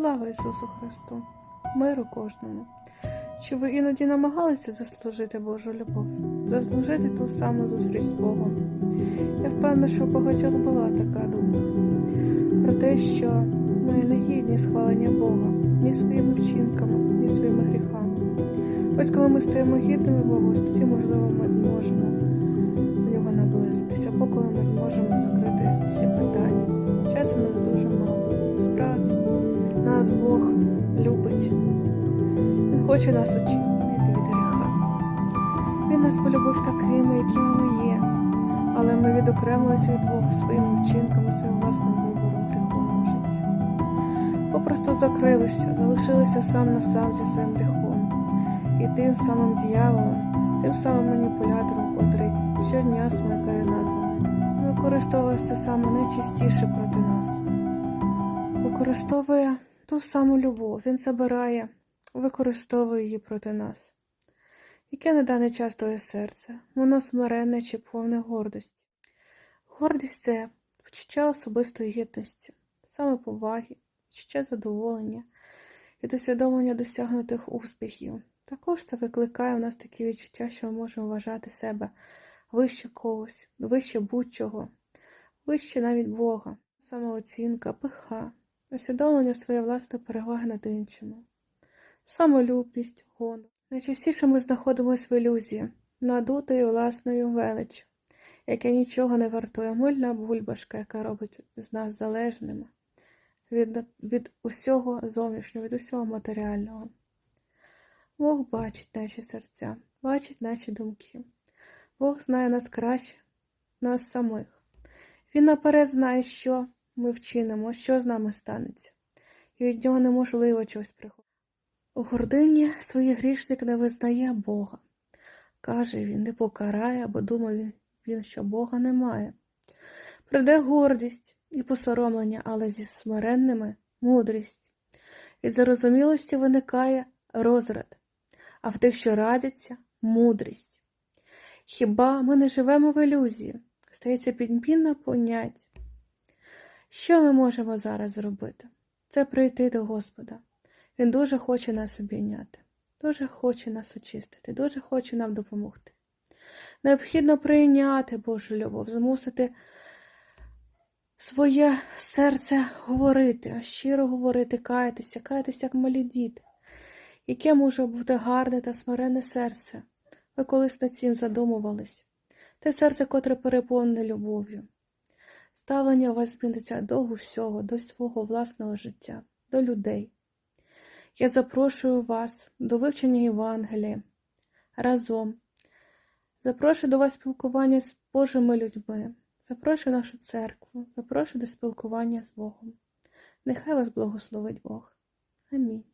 Слава Ісусу Христу, миру кожному. Чи ви іноді намагалися заслужити Божу любов, заслужити ту саму зустріч з Богом? Я впевнена, що у багатьох була така думка про те, що ми не гідні схвалення Бога ні своїми вчинками, ні своїми гріхами. Ось коли ми стаємо гідними Богу, тоді, можливо, ми зможемо до нього наблизитися, або коли ми зможемо закрити всі питання. Часу нас дуже мало. Справді, нас Бог любить. Він хоче нас очистити від гріха. Він нас полюбив такими, якими ми є, але ми відокремилися від Бога своїми вчинками, своїм власним вибором в гріховному житті. Попросту закрилися, залишилися сам на сам зі своїм гріхом і тим самим дьяволом, тим самим маніпулятором, котрий щодня смикає нас. Використовується саме найчастіше проти нас. Використовує ту саму любов, він забирає, використовує її проти нас. Яке на даний час твоє серце, воно смирене чи повне гордості. Гордість це почуття особистої гідності, самоповаги, відчуття задоволення від усвідомлення досягнутих успіхів. Також це викликає в нас такі відчуття, що ми можемо вважати себе вище когось, вище будь-чого, вище навіть Бога, самооцінка, пиха, усвідомлення своєї власної переваги над іншими, самолюбність, гонор. Найчастіше ми знаходимося в ілюзії, надутою власною величчю, яке нічого не вартує, мильна бульбашка, яка робить з нас залежними від, від усього зовнішнього, від усього матеріального. Бог бачить наші серця, бачить наші думки. Бог знає нас краще, нас самих. Він наперед знає, що ми вчинимо, що з нами станеться, і від нього неможливо чогось приходити. У гордині свій грішник не визнає Бога. Каже він, не покарає, бо думає він, що Бога немає. Прийде гордість і посоромлення, але зі смиренними мудрість. Від зарозумілості виникає розрад, а в тих, що радяться, мудрість. Хіба ми не живемо в ілюзії? Стається підмінна понять. Що ми можемо зараз зробити? Це прийти до Господа. Він дуже хоче нас обійняти, дуже хоче нас очистити, дуже хоче нам допомогти. Необхідно прийняти Божу любов, змусити своє серце говорити, щиро говорити, каятися, каятися, як малі діти. Яке може бути гарне та смирене серце? Ви колись над цим задумувались. Те серце, котре переповнене любов'ю. Ставлення у вас зміниться до всього, до свого власного життя, до людей. Я запрошую вас до вивчення Євангелія разом. Запрошую до вас спілкування з Божими людьми. Запрошую нашу церкву, запрошую до спілкування з Богом. Нехай вас благословить Бог. Амінь.